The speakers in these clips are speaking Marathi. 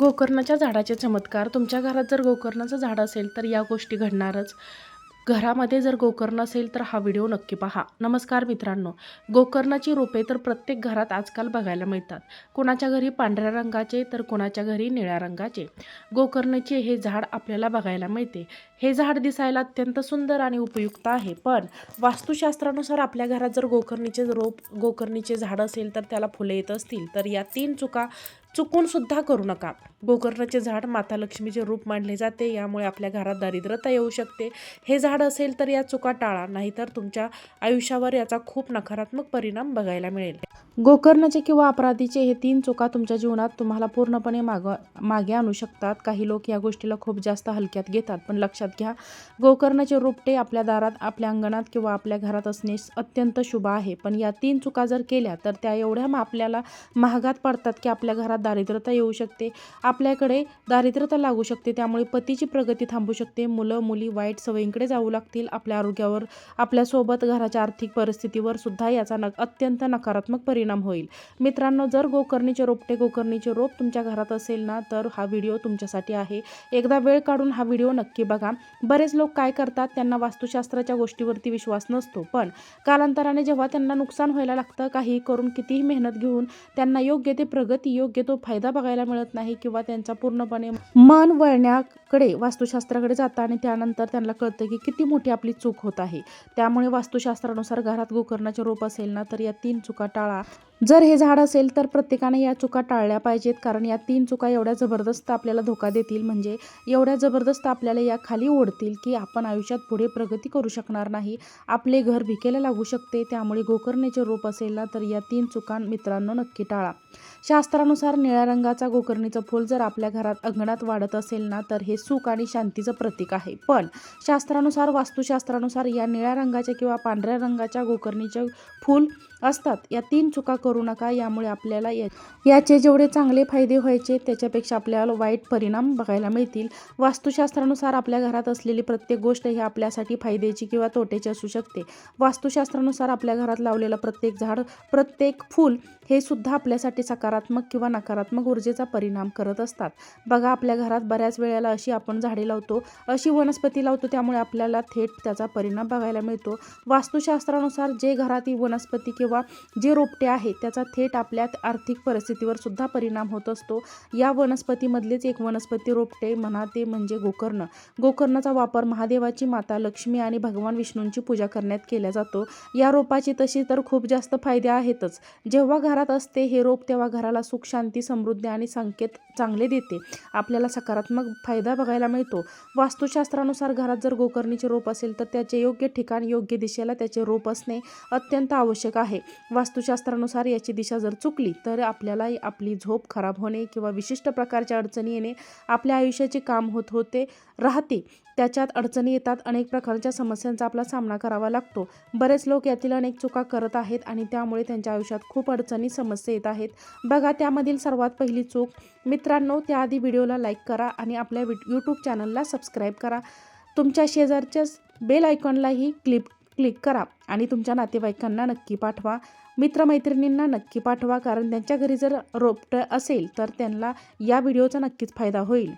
गोकर्णाच्या झाडाचे चमत्कार. तुमच्या घरात जर गोकर्णाचं झाड असेल तर या गोष्टी घडणारच. घरामध्ये जर गोकर्ण असेल तर हा व्हिडिओ नक्की पहा. नमस्कार मित्रांनो. गोकर्णाची रोपे तर प्रत्येक घरात आजकाल बघायला मिळतात. कोणाच्या घरी पांढऱ्या रंगाचे तर कोणाच्या घरी निळ्या रंगाचे. गोकर्णाचे हे झाड आपल्याला बघायला मिळते. हे झाड दिसायला अत्यंत सुंदर आणि उपयुक्त आहे. पण वास्तुशास्त्रानुसार आपल्या घरात जर गोकर्णीचे रोप गोकर्णीचे झाड असेल तर त्याला फुले येत असतील. तर या तीन चुका चुकून सुद्धा करू नका. गोकर्णाचे झाड माता लक्ष्मीचे रूप मानले जाते यामुळे आपल्या घरात दारिद्र्यता येऊ शकते. हे झाड असेल तर या चुका टाळा नाहीतर तुमच्या आयुष्यावर याचा खूप नकारात्मक परिणाम बघायला मिळेल. गोकर्णाचे किंवा अपराधीचे हे तीन चुका तुमच्या जीवनात तुम्हाला पूर्णपणे माग मागे आणू शकतात. काही लोक या गोष्टीला खूप जास्त हलक्यात घेतात. पण लक्षात घ्या गोकर्णाचे रोपटे आपल्या दारात आपल्या अंगणात किंवा आपल्या घरात असणे अत्यंत शुभ आहे. पण या तीन चुका जर केल्या तर त्या एवढ्या आपल्याला महागात पडतात की आपल्या घरात दारिद्र्यता येऊ शकते. आपल्याकडे दारिद्र्यता लागू शकते. त्यामुळे पतीची प्रगती थांबू शकते. मुलं मुली वाईट सवयींकडे जाऊ लागतील. आपल्या आरोग्यावर आपल्यासोबत घराच्या आर्थिक परिस्थितीवर सुद्धा याचा न अत्यंत नकारात्मक परिणाम परिणाम होईल. मित्रांनो जर गोकर्णीचे रोपटे गोकर्णीचे रोप तुमच्या घरात असेल ना तर हा व्हिडिओ तुमच्यासाठी आहे. एकदा वेळ काढून हा व्हिडिओ नक्की बघा. बरेच लोक काय करतात त्यांना वास्तुशास्त्राच्या गोष्टीवरती विश्वास नसतो. पण कालांतराने जेव्हा त्यांना नुकसान व्हायला लागतं काही करून कितीही मेहनत घेऊन त्यांना योग्य ते प्रगती योग्य तो फायदा बघायला मिळत नाही किंवा त्यांचा पूर्णपणे मन कडे वास्तुशास्त्राकडे जातं आणि त्यानंतर त्यांना कळतं की किती मोठी आपली चूक होत आहे. त्यामुळे वास्तुशास्त्रानुसार घरात गोकर्णाचे रोप असेल ना तर या तीन चुका टाळा. जर हे झाड असेल तर प्रत्येकाने या चुका टाळल्या पाहिजेत कारण या तीन चुका एवढ्या जबरदस्त आपल्याला धोका देतील. म्हणजे एवढ्या जबरदस्त आपल्याला या खाली ओढतील की आपण आयुष्यात पुढे प्रगती करू शकणार नाही. आपले घर भिकेला लागू शकते. त्यामुळे गोकर्णाचे रोप असेल ना तर या तीन चुका मित्रांनो नक्की टाळा. शास्त्रानुसार निळ्या रंगाचा गोकर्णीचं फूल जर आपल्या घरात अंगणात वाढत असेल ना तर हे सुख आणि शांतीचं प्रतीक आहे. पण शास्त्रानुसार वास्तुशास्त्रानुसार या निळ्या रंगाच्या किंवा पांढऱ्या रंगाच्या गोकर्णीचे फूल असतात. या तीन चुका करू नका. यामुळे आपल्याला या याचे जेवढे चांगले फायदे व्हायचे त्याच्यापेक्षा आपल्याला वाईट परिणाम बघायला मिळतील. वास्तुशास्त्रानुसार आपल्या घरात असलेली प्रत्येक गोष्ट ही आपल्यासाठी फायद्याची किंवा तोट्याची असू शकते. वास्तुशास्त्रानुसार आपल्या घरात लावलेलं प्रत्येक झाड प्रत्येक फूल हे सुद्धा आपल्यासाठी सकारात्मक किंवा नकारात्मक ऊर्जेचा परिणाम करत असतात. बघा आपल्या घरात बऱ्याच वेळेला अशी आपण झाडे लावतो अशी वनस्पती लावतो त्यामुळे आपल्याला थेट त्याचा परिणाम बघायला मिळतो. वास्तुशास्त्रानुसार जे घरात वनस्पती किंवा जे रोपटे आहेत त्याचा थेट आपल्या आर्थिक परिस्थितीवर सुद्धा परिणाम होत असतो. या वनस्पतीमधलेच एक वनस्पती रोपटे म्हणा ते म्हणजे गोकर्ण. गोकर्णाचा वापर महादेवाची माता लक्ष्मी आणि भगवान विष्णूंची पूजा करण्यात केला जातो. या रोपाची तशी तर खूप जास्त फायदे आहेतच. जेव्हा घरात असते हे रोप तेव्हा घराला सुख शांती समृद्धी आणि संकेत चांगले देते. आपल्याला सकारात्मक फायदा बघायला मिळतो. वास्तुशास्त्रानुसार घरात जर गोकर्णीचे रोप असेल तर त्याचे योग्य ठिकाण योग्य दिशेला त्याचे रोप असणे अत्यंत आवश्यक आहे. वास्तुशास्त्रानुसार याची दिशा जर चुकली तर आपल्याला आपली झोप खराब होणे किंवा विशिष्ट प्रकारच्या अडचणी येणे आपल्या आयुष्याचे काम होत होते राहते. त्याच्यात अडचणी येतात अनेक प्रकारच्या समस्यांचा आपला सामना करावा लागतो. बरेच लोक यातील अनेक चुका करत आहेत आणि त्यामुळे त्यांच्या आयुष्यात खूप अडचणी समस्या येत आहेत. बघा त्यामधील सर्वात पहिली चूक. मित्रांनो त्याआधी व्हिडिओला लाईक करा आणि आपल्या यूट्यूब चॅनलला सबस्क्राईब करा. तुमच्या शेजारच्याच बेल आयकॉनलाही क्लिप क्लिक करा आणि तुमच्या नातेवाईकांना नक्की पाठवा. मित्रमैत्रिणींना नक्की पाठवा कारण त्यांच्या घरी जर रोपटं असेल तर त्यांना या व्हिडिओचा नक्कीच फायदा होईल.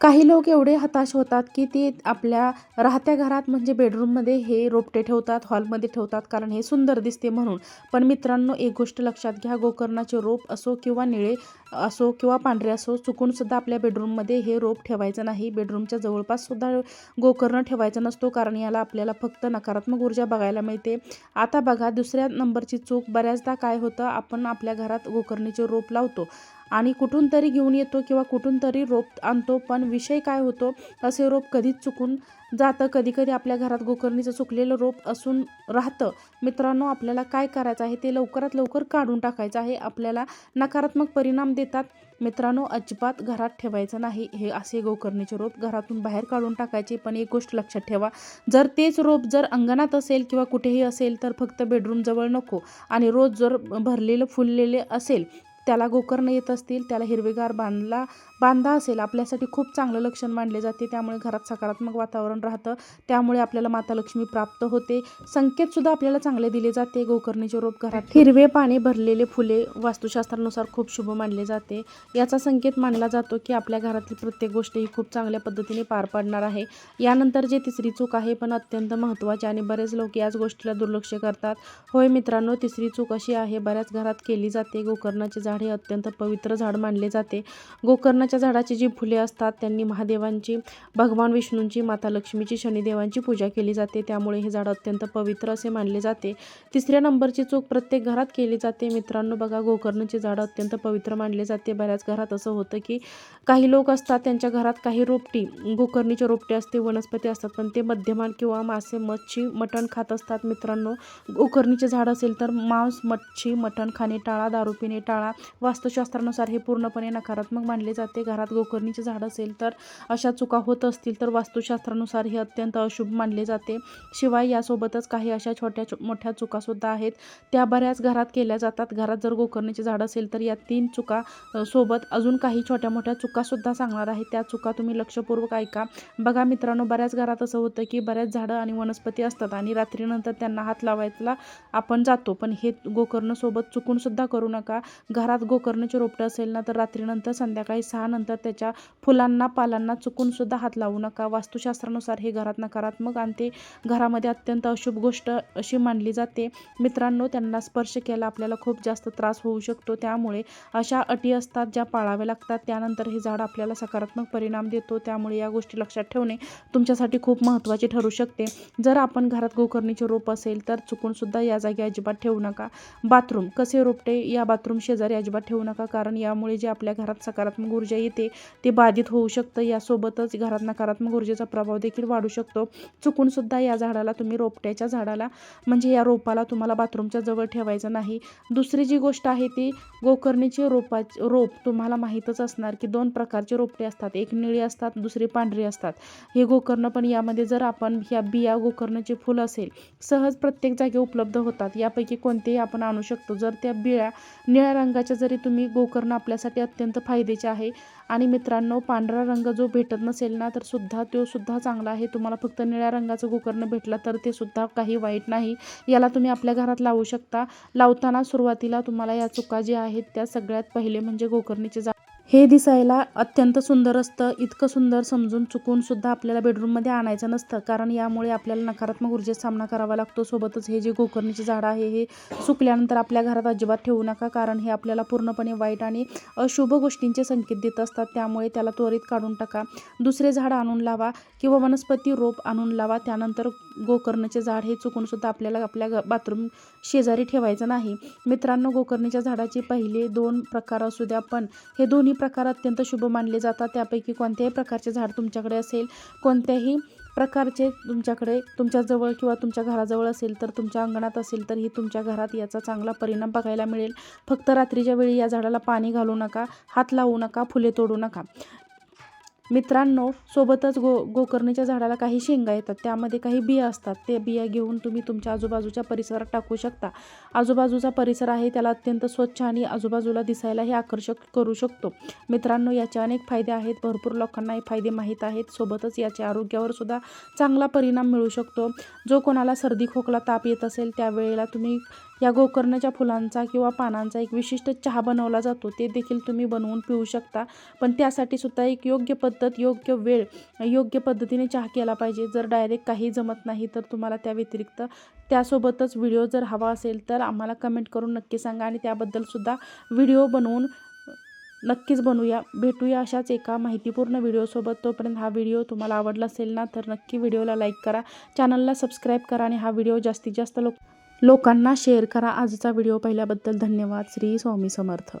काही लोक एवढे हताश होतात की ते आपल्या राहत्या घरात म्हणजे बेडरूममध्ये हे रोपटे ठेवतात हॉलमध्ये ठेवतात कारण हे सुंदर दिसते म्हणून. पण मित्रांनो एक गोष्ट लक्षात घ्या गोकर्णाचे रोप असो किंवा निळे असो किंवा पांढरे असो चुकूनसुद्धा आपल्या बेडरूममध्ये हे रोप ठेवायचं नाही. बेडरूमच्या जवळपाससुद्धा गोकर्ण ठेवायचा नसतो कारण याला आपल्याला फक्त नकारात्मक ऊर्जा बघायला मिळते. आता बघा दुसऱ्या नंबरची चूक बऱ्याचदा काय होतं आपण आपल्या घरात गोकर्णीचे रोप लावतो. आणि कुठून तरी घेऊन येतो किंवा कुठून तरी रोप आणतो. पण विषय काय होतो असे रोप कधीच चुकून जातं. कधी कधी आपल्या घरात गोकर्णीचं चुकलेलं रोप असून राहतं. मित्रांनो आपल्याला काय करायचं आहे ते लवकरात लवकर काढून टाकायचं आहे. आपल्याला नकारात्मक परिणाम देतात. मित्रांनो अजिबात घरात ठेवायचं नाही. हे असे गोकर्णीचे रोप घरातून बाहेर काढून टाकायचे. पण एक गोष्ट लक्षात ठेवा जर तेच रोप जर अंगणात असेल किंवा कुठेही असेल तर फक्त बेडरूमजवळ नको. आणि रोज जर भरलेलं फुललेले असेल त्याला गोकर्ण येत असतील त्याला हिरवेगार बांधला बांधा असेल आपल्यासाठी खूप चांगलं लक्षण मानले जाते. त्यामुळे घरात सकारात्मक वातावरण राहतं. त्यामुळे आपल्याला माता लक्ष्मी प्राप्त होते. संकेतसुद्धा आपल्याला चांगले दिले जाते. गोकर्णीचे रोप घरात हिरवे पाणी भरलेले फुले वास्तुशास्त्रानुसार खूप शुभ मानले जाते. याचा संकेत मानला जातो की आपल्या घरातली प्रत्येक गोष्ट ही खूप चांगल्या पद्धतीने पार पाडणार आहे. यानंतर जे तिसरी चूक आहे पण अत्यंत महत्त्वाची आणि बरेच लोक याच गोष्टीला दुर्लक्ष करतात. होय मित्रांनो तिसरी चूक अशी आहे बऱ्याच घरात केली जाते. गोकर्णाचे झाड हे अत्यंत पवित्र झाड मानले जाते. गोकर्णाच्या झाडाची जी फुले असतात त्यांनी महादेवांची भगवान विष्णूंची माता लक्ष्मीची शनिदेवांची पूजा केली जाते. त्यामुळे हे झाड अत्यंत पवित्र असे मानले जाते. तिसऱ्या नंबरची चूक प्रत्येक घरात केली जाते. मित्रांनो बघा गोकर्णाचे झाड अत्यंत पवित्र मानले जाते. बऱ्याच घरात असं होतं की काही लोक असतात त्यांच्या घरात काही रोपटी गोकर्णीचे रोपटे असते वनस्पती असतात पण ते मध्यमान किंवा मासे मच्छी मटण खात असतात. मित्रांनो गोकर्णीचे झाड असेल तर मांस मच्छी मटण खाणे टाळा दारू पिणे टाळा वास्तुशास्त्रानुसार हे पूर्णपणे नकारात्मक मानले जाते. घरात गोकर्णीचे झाड असेल तर अशा चुका होत असतील तर वास्तुशास्त्रानुसार हे अत्यंत अशुभ मानले जाते. शिवाय यासोबतच काही अशा छोट्या मोठ्या चुकासुद्धा आहेत. त्या बऱ्याच घरात केल्या जातात. घरात जर गोकर्णीचे झाड असेल तर या तीन चुका सोबत अजून काही छोट्या मोठ्या चुकासुद्धा सांगणार आहे त्या चुका तुम्ही लक्षपूर्वक ऐका. बघा मित्रांनो बऱ्याच घरात असं होतं की बऱ्याच झाडं आणि वनस्पती असतात आणि रात्रीनंतर त्यांना हात लावायला आपण जातो. पण हे गोकर्ण सोबत चुकून सुद्धा करू नका. घरात गोकर्णाचे रोपटं असेल ना तर रात्रीनंतर संध्याकाळी सहा नंतर त्याच्या फुलांना पालांना चुकून सुद्धा हात लावू नका. वास्तुशास्त्रानुसार हे घरात नकारात्मक आणि ते घरामध्ये अत्यंत अशुभ गोष्ट अशी मानली जाते. मित्रांनो त्यांना स्पर्श केला आपल्याला खूप जास्त त्रास होऊ शकतो. त्यामुळे अशा अटी असतात ज्या पाळाव्या लागतात. त्यानंतर हे झाड आपल्याला सकारात्मक परिणाम देतो. त्यामुळे या गोष्टी लक्षात ठेवणे तुमच्यासाठी खूप महत्त्वाचे ठरू शकते. जर आपण घरात गोकर्णीचे रोप असेल तर चुकूनसुद्धा या जागी अजिबात ठेवू नका. बाथरूम कसे रोपटे? या बाथरूम शेजारी अजिबात ठेवू नका. कारण यामुळे जे आपल्या घरात सकारात्मक ऊर्जा येते ते बाधित होऊ शकतं. यासोबतच घरात नकारात्मक ऊर्जेचा प्रभाव देखील वाढू शकतो. चुकून सुद्धा या झाडाला तुम्ही रोपट्याच्या झाडाला म्हणजे या रोपाला तुम्हाला बाथरूमच्या जवळ ठेवायचं नाही. दुसरी जी गोष्ट आहे ती गोकर्णीचे रोपा रोप तुम्हाला माहीतच असणार की दोन प्रकारचे रोपटे असतात. एक निळी असतात दुसरी पांढरी असतात. हे गोकर्ण पण यामध्ये जर आपण ह्या बिया गोकर्णाचे फुल असेल सहज प्रत्येक जागी उपलब्ध होतात. यापैकी कोणतेही आपण आणू शकतो. जर त्या बिळ्या निळ्या रंगाच्या जरी तुम्ही गोकर्ण आपल्यासाठी अत्यंत फायद्याचे आहे आणि मित्रांनो पांढरा रंग जो भेटत नसेल ना तर सुद्धा तो सुद्धा चांगला आहे. तुम्हाला फक्त निळ्या रंगाचं गोकर्ण भेटला तर ते सुद्धा काही वाईट नाही. याला तुम्ही आपल्या घरात लावू शकता. लावताना सुरुवातीला तुम्हाला या चुका ज्या आहेत त्या सगळ्यात पहिले म्हणजे गोकर्णीचे झाड हे दिसायला अत्यंत सुंदर असतं. इतकं सुंदर समजून चुकून सुद्धा आपल्याला बेडरूममध्ये आणायचं नसतं. कारण यामुळे आपल्याला नकारात्मक ऊर्जेचा सामना करावा लागतो. सोबतच हे जे गोकर्णीचे झाड आहे हे सुकल्यानंतर आपल्या घरात अजिबात ठेवू नका. कारण हे आपल्याला पूर्णपणे वाईट आणि अशुभ गोष्टींचे संकेत देत असतात. त्यामुळे त्याला त्वरित काढून टाका. दुसरे झाड आणून लावा किंवा वनस्पती रोप आणून लावा. त्यानंतर गोकर्णाचे झाड हे चुकून सुद्धा आपल्याला आपल्या बाथरूम शेजारी ठेवायचं नाही. मित्रांनो गोकर्णीच्या झाडाचे पहिले दोन प्रकार असू द्या पण हे दोन्ही प्रकार अत्यंत शुभ मानले जातात. त्यापैकी कोणत्याही प्रकारचे झाड तुमच्याकडे असेल कोणत्याही प्रकारचे तुमच्याकडे तुमच्याजवळ किंवा तुमच्या घराजवळ असेल तर तुमच्या अंगणात असेल तर ही तुमच्या घरात याचा चांगला परिणाम बघायला मिळेल. फक्त रात्रीच्या वेळी या झाडाला पाणी घालू नका हात लावू नका फुले तोडू नका. मित्रांनो सोबतच गो गोकर्णीच्या झाडाला काही शेंगा येतात. त्यामध्ये काही बिया असतात. ते बिया घेऊन तुम्ही तुमच्या आजूबाजूच्या परिसरात टाकू शकता. आजूबाजूचा परिसर आहे त्याला अत्यंत स्वच्छ आणि आजूबाजूला दिसायलाही आकर्षक करू शकतो. मित्रांनो याचे अनेक फायदे आहेत. भरपूर लोकांना हे फायदे माहीत आहेत. सोबतच याच्या आरोग्यावर सुद्धा चांगला परिणाम मिळू शकतो. जो कोणाला सर्दी खोकला ताप येत असेल त्यावेळेला तुम्ही या गोकर्णाच्या फुलांचा किंवा पानांचा एक विशिष्ट चहा बनवला जातो. ते देखील तुम्ही बनवून पिऊ शकता. पण त्यासाठी सुद्धा एक योग्य पद्धत योग्य वेळ योग्य पद्धतीने चहा केला पाहिजे. जर डायरेक्ट काही जमत नाही तर तुम्हाला त्या व्यतिरिक्त त्यासोबतच व्हिडिओ जर हवा असेल तर आम्हाला कमेंट करून नक्की सांगा आणि त्याबद्दलसुद्धा व्हिडिओ बनवून नक्कीच बनवूया भेटूया अशाच एका माहितीपूर्ण व्हिडिओसोबत तोपर्यंत हा व्हिडिओ तुम्हाला आवडला असेल ना तर नक्की व्हिडिओला लाईक करा. चॅनलला सबस्क्राईब करा आणि हा व्हिडिओ जास्तीत जास्त लोक लोकांना शेअर करा. आजचा व्हिडिओ पाहिल्याबद्दल धन्यवाद. श्री स्वामी समर्थ.